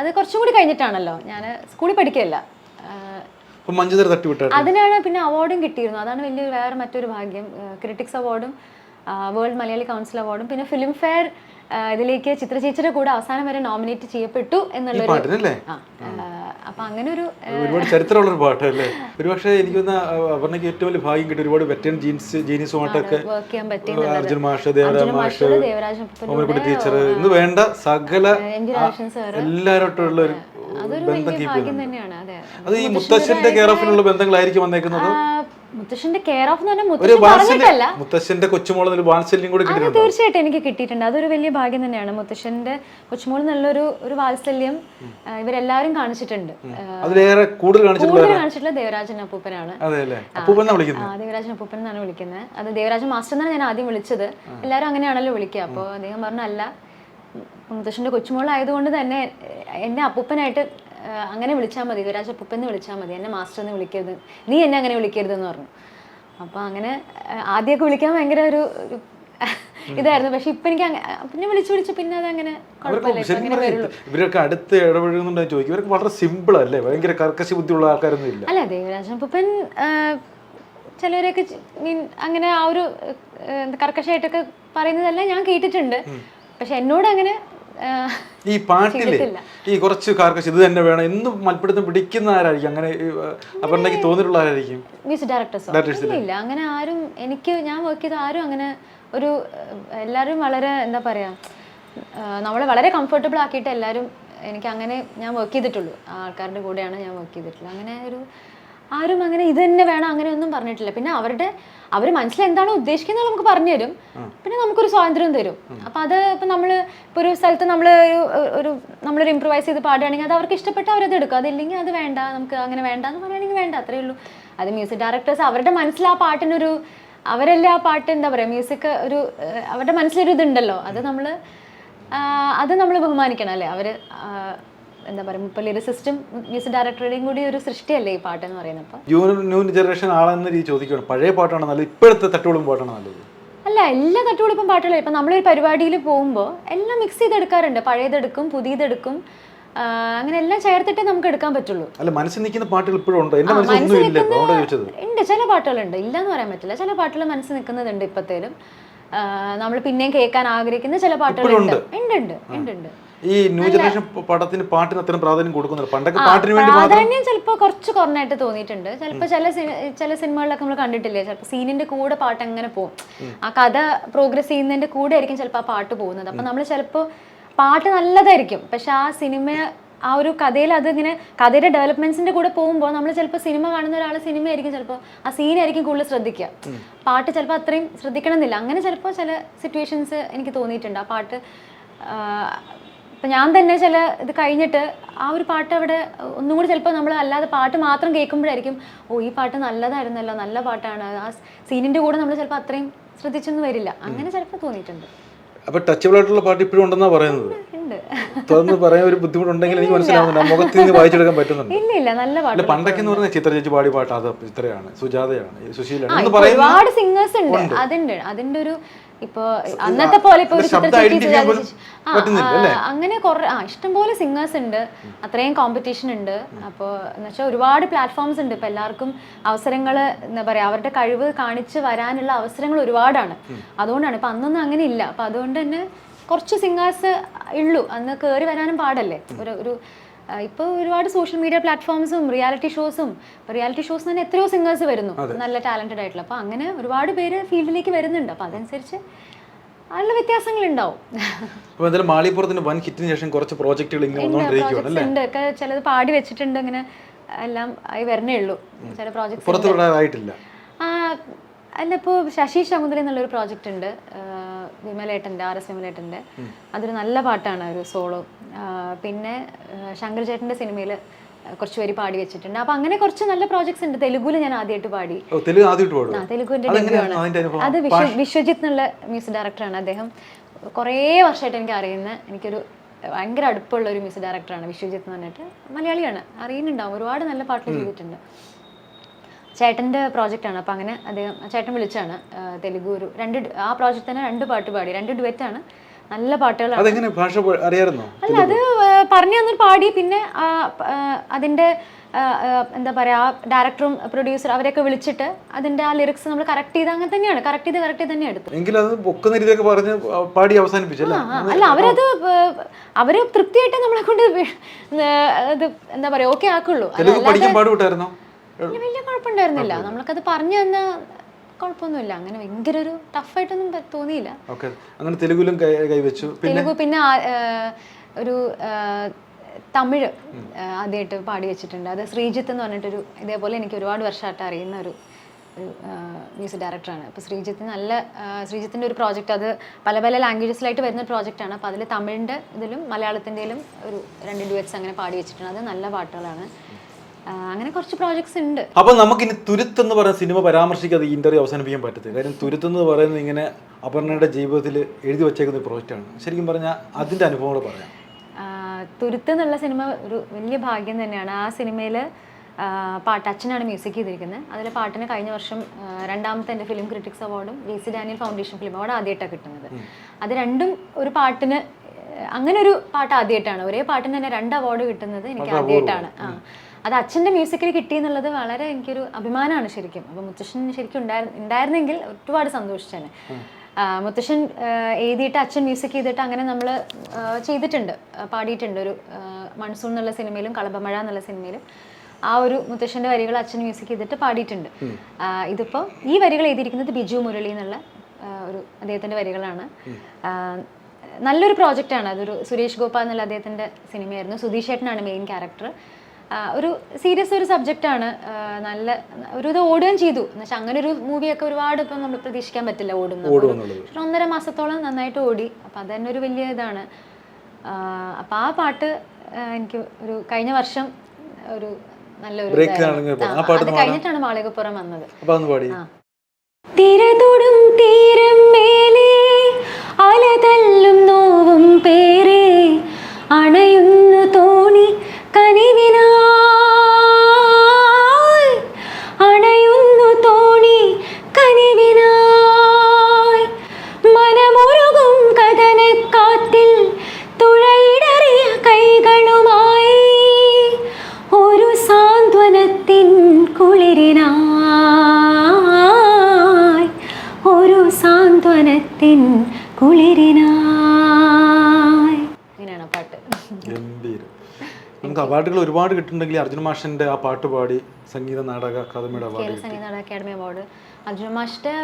അത് കുറച്ചും കൂടി കഴിഞ്ഞിട്ടാണല്ലോ. ഞാൻ സ്കൂളിൽ പഠിക്കുകയല്ല. മഞ്ജുതര അതിനാണ് പിന്നെ അവാർഡും കിട്ടിയിരുന്നു അതാണ് വലിയ വേറെ മറ്റൊരു ഭാഗ്യം. ക്രിട്ടിക്സ് അവാർഡും വേൾഡ് മലയാളി കൗൺസിൽ അവാർഡും പിന്നെ ഫിലിം ഫെയർ ഇതിലേക്ക് ചിത്ര ചേച്ചിയുടെ കൂടെ അവസാനം വരെ നോമിനേറ്റ് ചെയ്യപ്പെട്ടു എന്നുള്ളൊരു അപ്പൊ അങ്ങനെ ഒരു ഒരുപാട് ചരിത്രമുള്ള ഒരു പാട്ട് അല്ലേ ഒരുപക്ഷെ എനിക്ക് അപർണയ്ക്ക് ഏറ്റവും വലിയ ഭാഗ്യം കിട്ടി ഒരുപാട് വെറ്റൻ ജീൻസ് ജീനിസുമായിട്ടൊക്കെ അർജുൻ മാഷ് ദേവരാജ് മാഷ് ഓമനക്കുട്ടി ടീച്ചർ ഇന്ന് വേണ്ട സകല എല്ലാവരോട്ടുള്ള ഒരു ബന്ധം കീപ്പ് തന്നെയാണ്. അതെ. ഈ മുത്തശ്ശന്റെ കെയർ ഓഫിനുള്ള ബന്ധങ്ങളായിരിക്കും വന്നേക്കുന്നത്? മുത്തശ്ശന്റെ കെയർ ഓഫ് എന്ന് പറഞ്ഞാൽ മുത്തശ്ശൻ പറഞ്ഞിട്ടല്ല. മുത്തശ്ശന്റെ വാത്സല്യം കൂടി അത് തീർച്ചയായിട്ടും എനിക്ക് കിട്ടിയിട്ടുണ്ട്. അതൊരു വലിയ ഭാഗ്യം തന്നെയാണ്. മുത്തശ്ശന്റെ കൊച്ചുമോൾ നല്ലൊരു ഒരു വാത്സല്യം ഇവരെല്ലാരും ഇവരെല്ലാവരും കാണിച്ചിട്ടുണ്ട്. അതിലേറെ കൂടുതൽ കാണിച്ചിട്ടുള്ള ദേവരാജൻ അപ്പൂപ്പനാണ്. ദേവരാജൻ അപ്പൂപ്പൻ എന്നാണ് വിളിക്കുന്നത് അത് ദേവരാജൻ മാസ്റ്റർ എന്നാണ് ഞാൻ ആദ്യം വിളിച്ചത്. എല്ലാവരും അങ്ങനെയാണല്ലോ വിളിക്കുക. അപ്പോൾ അദ്ദേഹം പറഞ്ഞല്ല മുത്തശ്ശന്റെ കൊച്ചുമോളായതുകൊണ്ട് തന്നെ എന്നെ അപ്പൂപ്പനായിട്ട് അങ്ങനെ വിളിച്ചാൽ മതി. ദേവരാജ അപ്പൂപ്പൻ എന്ന് വിളിച്ചാൽ മതി. എന്നെ മാസ്റ്റർ എന്ന് വിളിക്കരുത്. നീ എന്നെ അങ്ങനെ വിളിക്കരുതെന്ന് പറഞ്ഞു. അപ്പോൾ അങ്ങനെ ആദ്യമൊക്കെ വിളിക്കാൻ ഭയങ്കര ഒരു ഇതായിരുന്നു. പക്ഷെ ഇപ്പം എനിക്ക് പിന്നെ വിളിച്ചു വിളിച്ചു. പിന്നെ അതങ്ങനെ ഇവരൊക്കെ അടുത്ത് ഇടപഴകുന്നുണ്ടെന്ന് ചോദിക്കും. ഇവർക്ക് വളരെ സിമ്പിൾ അല്ലേ? ഭയങ്കര കർക്കശ ബുദ്ധിയുള്ള ആൾക്കാരൊന്നും ഇല്ല. അല്ല ദേവരാജൻ പുപ്പൻ ചിലവരൊക്കെ മീൻ അങ്ങനെ ആ ഒരു കർക്കശമായിട്ടൊക്കെ പറയുന്നതെല്ലാം ഞാൻ കേട്ടിട്ടുണ്ട്. പക്ഷെ എന്നോട് അങ്ങനെ ഈ പാട്ടിൽ ഈ കുറച്ച് കാർക്കശ് ഇത് തന്നെ വേണം. എന്ന് മൽപ്പിടുത്തം പിടിക്കുന്ന ആരായിരിക്കും? അങ്ങനെ അപർണയ്ക്ക് തോന്നിയിട്ടുള്ള ആരായിരിക്കും? Music directors? ഇല്ല അങ്ങനെ ആരും എനിക്ക് ഞാൻ വർക്ക് ചെയ്ത ആരും അങ്ങനെ ഒരു എല്ലാവരും വളരെ എന്താ പറയാ നമ്മളെ വളരെ കംഫർട്ടബിൾ ആക്കിയിട്ട് എല്ലാവരും എനിക്ക് അങ്ങനെ ഞാൻ വർക്ക് ചെയ്തിട്ടുള്ളൂ. ആൾക്കാരുടെ കൂടെയാണ് ഞാൻ വർക്ക് ചെയ്തിട്ടുള്ളത്. അങ്ങനെ ഒരു ആരും അങ്ങനെ ഇത് തന്നെ വേണം അങ്ങനെ ഒന്നും പറഞ്ഞിട്ടില്ല. പിന്നെ അവരുടെ അവർ മനസ്സിൽ എന്താണോ ഉദ്ദേശിക്കുന്നത് നമുക്ക് പറഞ്ഞു തരും പിന്നെ നമുക്കൊരു സ്വാതന്ത്ര്യം തരും. അപ്പൊ അത് ഇപ്പൊ നമ്മൾ ഇപ്പൊ ഒരു സ്ഥലത്ത് നമ്മൾ ഒരു ഒരു നമ്മളൊരു ഇമ്പ്രൂവൈസ് ചെയ്ത് പാടുകയാണെങ്കിൽ അത് അവർക്ക് ഇഷ്ടപ്പെട്ട അവരത് എടുക്കും. അതില്ലെങ്കിൽ അത് വേണ്ട നമുക്ക് അങ്ങനെ വേണ്ട എന്ന് പറയുകയാണെങ്കിൽ വേണ്ട അത്രേ ഉള്ളൂ. അത് മ്യൂസിക് ഡയറക്ടേഴ്സ് അവരുടെ മനസ്സിൽ ആ പാട്ടിനൊരു അവരല്ലേ ആ പാട്ട് എന്താ പറയുക മ്യൂസിക് ഒരു അവരുടെ മനസ്സിലൊരു ഇതുണ്ടല്ലോ. അത് നമ്മൾ അത് നമ്മൾ ബഹുമാനിക്കണം അല്ലേ? അവർ എന്താ പറയുക ഇപ്പോൾ സിസ്റ്റം മ്യൂസിക് ഡയറക്ടറുടെയും കൂടി ഒരു സൃഷ്ടിയല്ലേ ഈ പാട്ട് എന്ന് പറയുന്നത് അപ്പോൾ ന്യൂ ന്യൂ ജനറേഷൻ ആളെന്ന രീതി ചോദിക്കുകയാണ്. പഴയ പാട്ടാണ് നല്ലത്? ഇപ്പോഴത്തെ തട്ടുകളും പാട്ടാണ് നല്ലത്? അല്ല എല്ലാ തട്ടുപൊളിപ്പം പാട്ടുകളും ഇപ്പം നമ്മളൊരു പരിപാടിയിൽ പോകുമ്പോൾ എല്ലാം മിക്സ് ചെയ്തെടുക്കാറുണ്ട്. പഴയതെടുക്കും പുതിയതെടുക്കും. അങ്ങനെ എല്ലാം ചേർത്തിട്ടേ നമുക്ക് എടുക്കാൻ പറ്റുള്ളൂ. അല്ല മനസ്സിൽ നിൽക്കുന്ന പാട്ടുകൾ ഇപ്പോഴും ഉണ്ട്. എന്റെ മനസ്സിൽ ഉണ്ട്. ചില പാട്ടുകളുണ്ട്. ഇല്ല എന്ന് പറയാൻ പറ്റില്ല. ചില പാട്ടുകൾ മനസ്സിൽ നിൽക്കുന്നുണ്ട് ഇപ്പത്തേലും. നമ്മൾ പിന്നെയും കേൾക്കാൻ ആഗ്രഹിക്കുന്ന ചില പാട്ടുകളുണ്ട്. ഉണ്ട്. ഉണ്ട് ഉണ്ട് ഉണ്ട്. ഈ ന്യൂ ജനറേഷൻ പടത്തിന് പാട്ടിന് അത്രയും പ്രാധാന്യം കൊടുക്കുന്നില്ല. പണ്ടൊക്കെ പാട്ടിന് വേണ്ടി പ്രാധാന്യം ചിലപ്പോൾ കുറച്ച് കുറഞ്ഞായിട്ട് തോന്നിയിട്ടുണ്ട്. ചിലപ്പോൾ ചില ചില സിനിമകളിലൊക്കെ നമ്മൾ കണ്ടിട്ടില്ലേ? ചിലപ്പോൾ സീനിന്റെ കൂടെ പാട്ട് എങ്ങനെ പോകും ആ കഥ പ്രോഗ്രസ് ചെയ്യുന്നതിന്റെ കൂടെ ആയിരിക്കും ചിലപ്പോൾ ആ പാട്ട് പോകുന്നത്. അപ്പം നമ്മൾ ചിലപ്പോൾ പാട്ട് നല്ലതായിരിക്കും. പക്ഷെ ആ സിനിമ ആ ഒരു കഥയിൽ അത് ഇങ്ങനെ കഥയുടെ ഡെവലപ്മെന്റ്സിന്റെ കൂടെ പോകുമ്പോൾ നമ്മൾ ചിലപ്പോൾ സിനിമ കാണുന്ന ഒരാൾ സിനിമയായിരിക്കും ചിലപ്പോൾ ആ സീനായിരിക്കും കൂടുതൽ ശ്രദ്ധിക്കുക. പാട്ട് ചിലപ്പോൾ അത്രയും ശ്രദ്ധിക്കണമെന്നില്ല. അങ്ങനെ ചിലപ്പോൾ ചില സിറ്റുവേഷൻസ് എനിക്ക് തോന്നിയിട്ടുണ്ട്. ആ പാട്ട് ഇപ്പം ഞാൻ തന്നെ ചില ഇത് കഴിഞ്ഞിട്ട് ആ ഒരു പാട്ട് അവിടെ ഒന്നും കൂടി ചിലപ്പോൾ നമ്മൾ അല്ലാതെ പാട്ട് മാത്രം കേൾക്കുമ്പോഴായിരിക്കും ഓ ഈ പാട്ട് നല്ലതായിരുന്നല്ലോ നല്ല പാട്ടാണ്. ആ സീനിന്റെ കൂടെ നമ്മൾ ചിലപ്പോൾ അത്രയും ശ്രദ്ധിച്ചൊന്നും വരില്ല. അങ്ങനെ ചിലപ്പോൾ തോന്നിയിട്ടുണ്ട്. അപ്പൊ ടച്ചബിൾ ആയിട്ടുള്ള പാട്ട് ഇപ്പോഴും ഉണ്ടെന്നാ പറയുന്നത്? തുറന്ന് പറയാൻ ഒരു ബുദ്ധിമുട്ടുണ്ടെങ്കിൽ എനിക്ക് മനസ്സിലാവുന്നില്ല മുഖത്ത് നിന്ന് വായിച്ചെടുക്കാൻ പറ്റുന്നുണ്ട്? ഇല്ല ഇല്ല നല്ല പാട്ട്. അല്ല പണ്ടൊക്കെ എന്ന് പറഞ്ഞാൽ ചിത്ര ചേച്ചി പാടി പാട്ട് അത് ഇത്രയാണ്. സുജാതയാണ് സുശീലാണ്. ഒരുപാട് സിംഗേഴ്സ് ഉണ്ട്. അതുണ്ട്. അതിന്റെ ഒരു ഇപ്പൊ അന്നത്തെ പോലെ ഇപ്പൊ? അങ്ങനെ കുറെ ആ ഇഷ്ടംപോലെ സിംഗേഴ്സ് ഉണ്ട്. അത്രയും കോമ്പറ്റീഷൻ ഉണ്ട്. അപ്പോ എന്ന് വെച്ചാൽ ഒരുപാട് പ്ലാറ്റ്ഫോംസ് ഉണ്ട്. ഇപ്പൊ എല്ലാവർക്കും അവസരങ്ങൾ എന്താ പറയാ അവരുടെ കഴിവ് കാണിച്ച് വരാനുള്ള അവസരങ്ങൾ ഒരുപാടാണ്. അതുകൊണ്ടാണ്. ഇപ്പൊ അന്നൊന്നും അങ്ങനെ ഇല്ല അപ്പൊ അതുകൊണ്ട് തന്നെ കുറച്ച് സിംഗേഴ്സ് ഉള്ളൂ. അന്ന് കയറി വരാനും പാടല്ലേ? ഒരു ഒരു ഇപ്പോൾ ഒരുപാട് സോഷ്യൽ മീഡിയ പ്ലാറ്റ്ഫോംസും റിയാലിറ്റി ഷോസും റിയാലിറ്റി ഷോസ് തന്നെ എത്രയോ സിംഗേഴ്സ് വരുന്നു നല്ല ടാലന്റഡ് ആയിട്ടുള്ള. അപ്പോൾ അങ്ങനെ ഒരുപാട് പേര് ഫീൽഡിലേക്ക് വരുന്നുണ്ട്. അപ്പോൾ അതനുസരിച്ച് നല്ല വ്യത്യാസങ്ങൾ ഉണ്ടാവും അപ്പൊ എന്തായാലും മാളിപ്പുറത്തിന് വൻ ഹിറ്റിന് ശേഷം കുറച്ച് പ്രോജക്റ്റുകൾ ഇങ്ങനെ ഉണ്ട്. ചിലത് പാടി വെച്ചിട്ടുണ്ട്. ഇങ്ങനെ എല്ലാം ആയി വരണേ ഉള്ളൂ. ചില പ്രോജക്ട്സ് പുറത്ത് വിടാറായിട്ടില്ല ആ അല്ല ഇപ്പോൾ ശശി ശകുന്തല എന്നുള്ളൊരു പ്രോജക്റ്റ് ഉണ്ട്. വിമലേട്ടന്റെ ആർ എസ് വിമലേട്ടന്റെ. അതൊരു നല്ല പാട്ടാണ്. ഒരു സോളോ പിന്നെ ശങ്കർ ചേട്ടന്റെ സിനിമയിൽ കുറച്ച് പേര് പാടി വെച്ചിട്ടുണ്ട്. അപ്പൊ അങ്ങനെ കുറച്ച് നല്ല പ്രോജക്ട്സ് ഉണ്ട്. തെലുഗുൽ ഞാൻ ആദ്യമായിട്ട് പാടി. അത് വിശ്വ വിശ്വജിത്ത് എന്നുള്ള മ്യൂസിക് ഡയറക്ടറാണ് അദ്ദേഹം. കുറേ വർഷമായിട്ട് എനിക്ക് അറിയുന്ന എനിക്കൊരു ഭയങ്കര അടുപ്പമുള്ള ഒരു മ്യൂസിക് ഡയറക്ടറാണ് വിശ്വജിത്ത് എന്ന് പറഞ്ഞിട്ട്. മലയാളിയാണ്. അറിയുന്നുണ്ടാവും. ഒരുപാട് നല്ല പാട്ടുകൾ ചെയ്തിട്ടുണ്ട്. ചേട്ടന്റെ പ്രോജക്റ്റാണ് അപ്പോൾ അങ്ങനെ അദ്ദേഹം ചേട്ടൻ വിളിച്ചാണ് തെലുഗു ഒരു രണ്ട് ആ പ്രോജക്റ്റ് തന്നെ രണ്ട് പാട്ട് പാടി. രണ്ട് ഡുവറ്റാണ് നല്ല പാട്ടുകളാണ്. അതെങ്ങനെ ഭാഷ അല്ല അത് പറഞ്ഞു തന്നിട്ട് പാടി പിന്നെ അതിന്റെ അതിന്റെ എന്താ പറയുക ആ ഡയറക്ടറും പ്രൊഡ്യൂസർ അവരെയൊക്കെ വിളിച്ചിട്ട് അതിന്റെ ആ ലിറിക്സ് നമ്മൾ കറക്റ്റ് ചെയ്ത് അങ്ങനെ തന്നെയാണ് കറക്റ്റ് ചെയ്ത് കറക്റ്റ് ചെയ്ത് തന്നെ എടുത്തു. എങ്കിലും അത് പൊക്കുന്ന രീതിയൊക്കെ പറഞ്ഞ് പാടി അവസാനിപ്പിച്ചല്ലേ അല്ല? അവരത് അവർ തൃപ്തിയായിട്ട് നമ്മളെ കൊണ്ട് ഇത് എന്താ പറയാ ഓക്കെ ആക്കുള്ളൂ. വലിയ കുഴപ്പമുണ്ടായിരുന്നില്ല. നമ്മൾക്കത് പറഞ്ഞു തന്ന കുഴപ്പമൊന്നുമില്ല. അങ്ങനെ ഭയങ്കര ഒരു ടഫായിട്ടൊന്നും തോന്നിയില്ല. ഓക്കെ. അങ്ങനെ തെലുഗിലും കൈവച്ചു. തെലുഗു പിന്നെ ഒരു തമിഴ് ആദ്യമായിട്ട് പാടി വെച്ചിട്ടുണ്ട്. അത് ശ്രീജിത്ത് എന്ന് പറഞ്ഞിട്ടൊരു ഇതേപോലെ എനിക്ക് ഒരുപാട് വർഷമായിട്ട് അറിയുന്ന ഒരു ഒരു മ്യൂസിക് ഡയറക്ടറാണ് അപ്പോൾ ശ്രീജിത്ത് നല്ല ശ്രീജിത്തിന്റെ ഒരു പ്രോജക്റ്റ് അത് പല പല ലാംഗ്വേജസിലായിട്ട് വരുന്ന പ്രോജക്റ്റാണ് അപ്പോൾ അതിൽ തമിഴിന്റെ ഇതിലും മലയാളത്തിന്റെയിലും ഒരു രണ്ട് ഡുവറ്റ്സ് അങ്ങനെ പാടി വെച്ചിട്ടുണ്ട്. അത് നല്ല പാട്ടുകളാണ്. അങ്ങനെ കുറച്ച് പ്രോജക്ട്സ് ഉണ്ട്. അപ്പൊ നമുക്കിനി തുരുത്ത് എന്ന് പറയുന്ന സിനിമ പരാമർശിക്കാതെ ഈ ഇന്റർവ്യൂ അവസാനിപ്പിക്കാൻ പറ്റത്തില്ല. കാര്യം തുരുത്ത് എന്ന് പറയുന്നത് ഇങ്ങനെ അപർണയുടെ ജീവിതത്തിൽ എഴുതി വെച്ചേക്കുന്ന ഒരു പ്രോജക്റ്റാണ് ശരിക്കും പറഞ്ഞാൽ അതിന്റെ അനുഭവങ്ങൾ പറയാം. തുരുത്ത് എന്നുള്ള സിനിമ ഒരു വലിയ ഭാഗ്യം തന്നെയാണ്. ആ സിനിമയിൽ പാട്ട് അച്ഛനാണ് മ്യൂസിക് ചെയ്തിരിക്കുന്നത്. അതിലെ പാട്ടിന് കഴിഞ്ഞ വർഷം രണ്ടാമത്തെ എന്റെ ഫിലിം ക്രിറ്റിക്സ് അവാർഡും V C Daniel foundation film award ആദ്യമായിട്ടാണ് കിട്ടുന്നത്. അത് രണ്ടും ഒരു പാട്ടിന് അങ്ങനെ ഒരു പാട്ട് ആദ്യമായിട്ടാണ്. ഒരേ പാട്ടിന് തന്നെ രണ്ട് അവാർഡ് കിട്ടുന്നത് എനിക്ക് ആദ്യമായിട്ടാണ്. ആ. അത് അച്ഛന്റെ മ്യൂസിക്കിൽ കിട്ടി എന്നുള്ളത് വളരെ എനിക്കൊരു അഭിമാനമാണ് ശരിക്കും. അപ്പോൾ മുത്തശ്ശൻ ശരിക്കും ഉണ്ടായിരുന്നു ഉണ്ടായിരുന്നെങ്കിൽ ഒരുപാട് സന്തോഷിച്ചേനെ. മുത്തശ്ശൻ എഴുതിയിട്ട് അച്ഛൻ മ്യൂസിക് ചെയ്തിട്ട് അങ്ങനെ നമ്മൾ ചെയ്തിട്ടുണ്ട്. പാടിയിട്ടുണ്ട് ഒരു മൺസൂൺ എന്നുള്ള സിനിമയിലും കളബമഴ എന്നുള്ള സിനിമയിലും. ആ ഒരു മുത്തശ്ശന്റെ വരികൾ അച്ഛൻ മ്യൂസിക് ചെയ്തിട്ട് പാടിയിട്ടുണ്ട്. ഇതിപ്പോൾ ഈ വരികൾ എഴുതിയിരിക്കുന്നത് ബിജു മുരളി എന്നുള്ള ഒരു അദ്ദേഹത്തിന്റെ വരികളാണ്. നല്ലൊരു പ്രോജക്റ്റാണ് അതൊരു സുരേഷ് ഗോപാൽ എന്നുള്ള അദ്ദേഹത്തിന്റെ സിനിമയായിരുന്നു. സുധീഷ് ഏട്ടനാണ് മെയിൻ ക്യാരക്ടർ ഒരു സീരിയസ് ഒരു സബ്ജക്റ്റാണ് നല്ല ഒരു ഇത് ഓടുകയും ചെയ്തു. എന്നുവെച്ചാൽ അങ്ങനെ ഒരു മൂവിയൊക്കെ ഒരുപാട് ഇപ്പം നമ്മൾ പ്രതീക്ഷിക്കാൻ പറ്റില്ല ഓടുന്നത്. ഒന്നര മാസത്തോളം നന്നായിട്ട് ഓടി. അപ്പം അത് തന്നെ ഒരു വലിയ ഇതാണ്. അപ്പം ആ പാട്ട് എനിക്ക് ഒരു കഴിഞ്ഞ വർഷം ഒരു നല്ലൊരു കഴിഞ്ഞിട്ടാണ് മാളികപ്പുറം വന്നത്. തീരെ അതൊന്ന് പാടി. തിരതൊടും തീരം ഒരുപാട് കിട്ടുന്നുണ്ടെങ്കിൽ അർജുന മാഷിന്റെ ആ പാട്ട് പാടി സംഗീത നാടക അക്കാദമിയുടെ award Sangeetha Nataka academy award Arjuna മാഷിന്റെ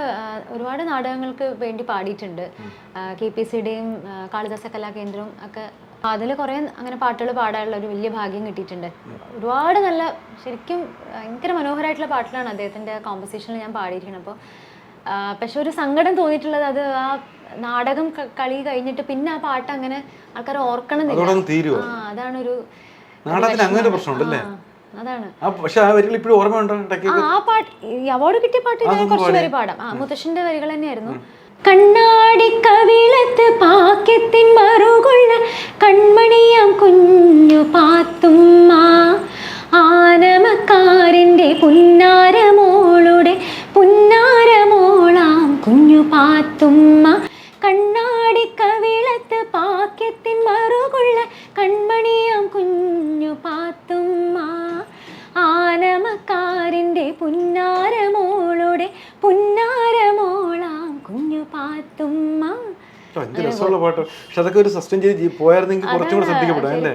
ഒരുപാട് നാടകങ്ങൾക്ക് വേണ്ടി പാടിയിട്ടുണ്ട്. കെ പി സിയുടെയും കാളിദാസ കലാകേന്ദ്രവും ഒക്കെ. അതിൽ കുറേ അങ്ങനെ പാട്ടുകൾ പാടാനുള്ള ഒരു വലിയ ഭാഗ്യം കിട്ടിയിട്ടുണ്ട്. ഒരുപാട് നല്ല ശരിക്കും ഭയങ്കര മനോഹരമായിട്ടുള്ള പാട്ടിലാണ് അദ്ദേഹത്തിന്റെ കോമ്പസിഷനിൽ ഞാൻ പാടിയിരിക്കുന്നത്. അപ്പോൾ പക്ഷെ ഒരു സങ്കടം തോന്നിയിട്ടുള്ളത് അത് ആ നാടകം കളി കഴിഞ്ഞിട്ട് പിന്നെ ആ പാട്ട് അങ്ങനെ ആൾക്കാർ ഓർക്കണം ആ ആ അതാണൊരു നാടകത്തിന് അങ്ങനെ ഒരു പ്രശ്നമുണ്ടല്ലേ? അതാണ്. ആ പക്ഷെ ആ വരികൾ ഇപ്പോഴും ഓർമ്മയുണ്ടോ ആ ആ പാട്ട് ഈ അവാർഡ് കിട്ടിയ പാട്ട് ഞാൻ കുറച്ച് പേര് പാടാം. ആ മുത്തശ്ശന്റെ വരികൾ തന്നെയായിരുന്നു. കണ്ണാടി കവിളത്ത് പാക്യത്തിൻ മറുകൊള്ള കൺമണിയാം കുഞ്ഞു പാത്തുമ്മ. ആനമക്കാരന്റെ പുന്നാരമോളുടെ പുന്നാരമോളാം കുഞ്ഞു പാത്തുമ്മ. കണ്ണാടി കവിളത്ത് പാക്യത്തിൻ മറുകുള്ള കൺമണിയാം കുഞ്ഞു പാത്തുമ്മ. ആനമക്കാരിന്റെ പുന്നാരമോളുടെ പുന്നാരമോളാം കുഞ്ഞു പാത്തുമ്മ. എന്ത് രസമുള്ള പാട്ട്. പക്ഷെ അതൊക്കെ ഒരു സസ്റ്റെയിൻ ചെയ്ത് പോയായിരുന്നെങ്കിൽ കുറച്ചും കൂടെ ശ്രദ്ധിക്കപ്പെടും അല്ലേ.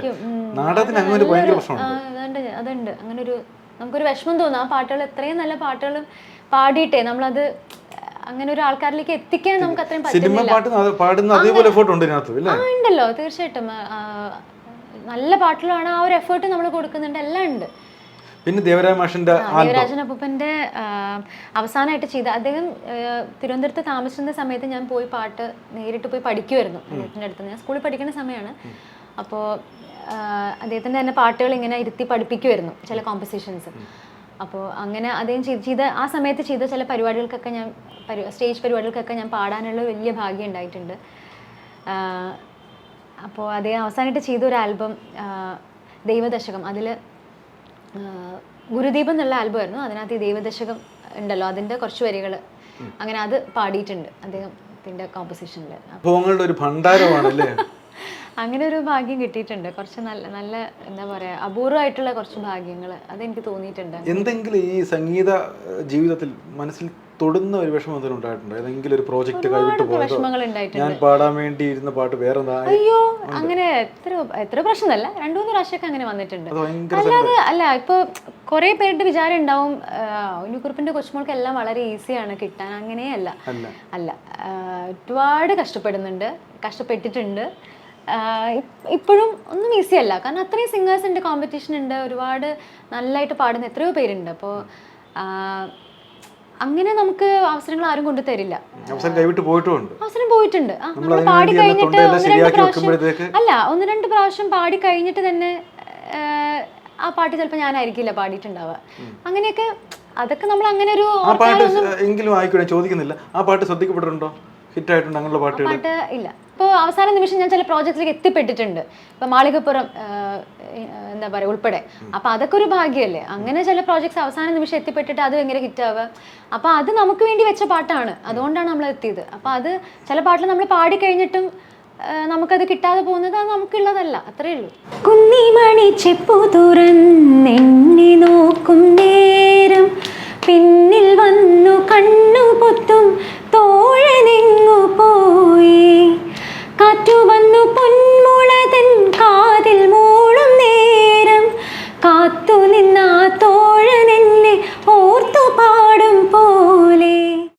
നാടകത്തിന് അങ്ങനെ ഒരു ഭയങ്കര പ്രശ്നമുണ്ട്. അതുണ്ട് അങ്ങനെ ഒരു നമുക്കൊരു വിഷമം തോന്നും. ആ പാട്ടുകൾ എത്രയും നല്ല പാട്ടുകൾ പാടിയിട്ടേ നമ്മളത് അങ്ങനെ ഒരു ആൾക്കാരിലേക്ക് എത്തിക്കാൻ നമുക്ക് അത്രയും സിനിമ പാട്ട് പാടുന്ന അതേപോലെ എഫേർട്ട് ഉണ്ട് ഇതിനകത്ത് ആ ഉണ്ടല്ലോ. തീർച്ചയായിട്ടും. നല്ല പാട്ടിലാണ് ആ ഒരു എഫേർട്ട് നമ്മൾ കൊടുക്കുന്നുണ്ട്. എല്ലാം ഉണ്ട്. പിന്നെ ദേവരാജ മാഷിന്റെ ദേവരാജൻ അപ്പൂപ്പന്റെ അവസാനമായിട്ട് ചെയ്ത അദ്ദേഹം തിരുവനന്തപുരത്ത് താമസിക്കുന്ന സമയത്ത് ഞാൻ പോയി പാട്ട് നേരിട്ട് പോയി പഠിക്കുമായിരുന്നു അദ്ദേഹത്തിന്റെ അടുത്ത് ഞാൻ സ്കൂളിൽ പഠിക്കുന്ന സമയമാണ്. അപ്പോൾ അദ്ദേഹത്തിന്റെ തന്നെ പാട്ടുകൾ ഇങ്ങനെ ഇരുത്തി പഠിപ്പിക്കുമായിരുന്നു ചില കോമ്പസിഷൻസ് അപ്പോൾ അങ്ങനെ അദ്ദേഹം ചെയ്ത് ചെയ്ത ആ സമയത്ത് ചെയ്ത ചില പരിപാടികൾക്കൊക്കെ ഞാൻ സ്റ്റേജ് പരിപാടികൾക്കൊക്കെ ഞാൻ പാടാനുള്ള വലിയ ഭാഗ്യം ഉണ്ടായിട്ടുണ്ട്. അപ്പോൾ അദ്ദേഹം അവസാനമായിട്ട് ചെയ്ത ഒരു ആൽബം ദൈവദശകം. അതിൽ ഗുരുദീപം എന്നുള്ള ആൽബം ആയിരുന്നു. അതിനകത്ത് ഈ ദൈവദശകം ഉണ്ടല്ലോ അതിന്റെ കുറച്ച് വരികൾ. അങ്ങനെ അത് പാടിയിട്ടുണ്ട് അദ്ദേഹത്തിന്റെ കോമ്പസിഷനിൽ അനുഭവങ്ങളുടെ ഒരു ഭണ്ഡാരമാണ് അല്ലേ അങ്ങനെ ഒരു ഭാഗ്യം കിട്ടിയിട്ടുണ്ട്. കുറച്ച് നല്ല നല്ല എന്താ പറയുക അപൂർവമായിട്ടുള്ള കുറച്ച് ഭാഗ്യങ്ങൾ അതെനിക്ക് തോന്നിയിട്ടുണ്ട്. എന്തെങ്കിലും ഈ സംഗീത ജീവിതത്തിൽ മനസ്സിൽ തൊടുന്ന ഒരു വിഷമം എന്തെങ്കിലും ഉണ്ടായിട്ടുണ്ടോ? ഏതെങ്കിലും ഒരു പ്രോജക്റ്റ് കൈവിട്ട് പോയതോ? ഞാൻ പാടാൻ വേണ്ടി ഇരുന്ന പാട്ട് വേറെ അയ്യോ അങ്ങനെ എത്ര എത്ര പ്രശ്നമല്ല രണ്ടു മൂന്ന് പ്രാവശ്യമൊക്കെ അങ്ങനെ വന്നിട്ടുണ്ട്. അല്ലാതെ അല്ല ഇപ്പൊ കുറേ പേരുടെ വിചാരം ഉണ്ടാവും ഉണ്ണിക്കുറിപ്പിന്റെ കൊച്ചുമോൾക്ക് എല്ലാം വളരെ ഈസിയാണ് കിട്ടാൻ. അങ്ങനെയല്ല. അല്ല. ഒരുപാട് കഷ്ടപ്പെടുന്നുണ്ട് കഷ്ടപ്പെട്ടിട്ടുണ്ട്. ഇപ്പോഴും ഒന്നും ഈസി അല്ല. കാരണം അത്രയും സിംഗേഴ്സിന്റെ ഉണ്ട് കോമ്പറ്റീഷൻ ഉണ്ട് ഒരുപാട് നല്ലതായിട്ട് പാടുന്ന എത്രയോ പേരുണ്ട്. അപ്പോൾ അങ്ങനെ നമുക്ക് അവസരങ്ങൾ ആരും കൊണ്ടു തരില്ല. അവസരം കൈവിട്ട് പോയിട്ടുണ്ട് അവസരം പോയിട്ടുണ്ട്. നമ്മൾ പാടി കഴിഞ്ഞിട്ട് തൊണ്ടയെല്ലാം ഒന്ന് രണ്ട് പ്രാവശ്യം വെക്കുമ്പോഴത്തേക്ക് അല്ല ഒന്ന് രണ്ട് പ്രാവശ്യം പാടി കഴിഞ്ഞിട്ട് തന്നെ ആ, പാട്ട് ചിലപ്പോൾ ഞാനായിരിക്കില്ല പാടിയിട്ടുണ്ടാവുക. അങ്ങനെയൊക്കെ അതൊക്കെ നമ്മൾ അങ്ങനെ ഒരു എങ്കിലും ആയിക്കോട്ടെ ചോദിക്കുന്നില്ല. ആ പാട്ട് ശ്രദ്ധിക്കപ്പെട്ടിട്ടുണ്ടോ? ഹിറ്റ് ആയിട്ടുണ്ട് അങ്ങനെയുള്ള പാട്ടുകൾ പാട്ട് ഇല്ല. ഇപ്പോൾ അവസാന നിമിഷം ഞാൻ ചില പ്രോജക്റ്റിലേക്ക് എത്തിപ്പെട്ടിട്ടുണ്ട്. ഇപ്പൊ മാളികപ്പുറം എന്താ പറയുക ഉൾപ്പെടെ. അപ്പൊ അതൊക്കെ ഒരു ഭാഗ്യമല്ലേ? അങ്ങനെ ചില പ്രോജക്ട്സ് അവസാന നിമിഷം എത്തിപ്പെട്ടിട്ട് അത് ഭയങ്കര ഹിറ്റ് ആവുക? അപ്പൊ അത് നമുക്ക് വേണ്ടി വെച്ച പാട്ടാണ്. അതുകൊണ്ടാണ് നമ്മൾ എത്തിയത്. അപ്പൊ അത് ചില പാട്ടിൽ നമ്മൾ പാടി കഴിഞ്ഞിട്ടും നമുക്കത് കിട്ടാതെ പോകുന്നത് അത് നമുക്കുള്ളതല്ല. അത്രേ ഉള്ളൂ. കുന്നിമണി ചെപ്പു തുറന്നെണ്ണി നോക്കും നേരം. പിന്നിൽ വന്നു കണ്ണു പൊത്തും തോഴനെങ്ങു പോയി. കാറ്റു വന്നു പൊന്മുളതൻ കാതിൽ മൂളും നേരം. കാത്തു നിന്ന തോഴനെന്നെ ഓർത്തു പാടും പോ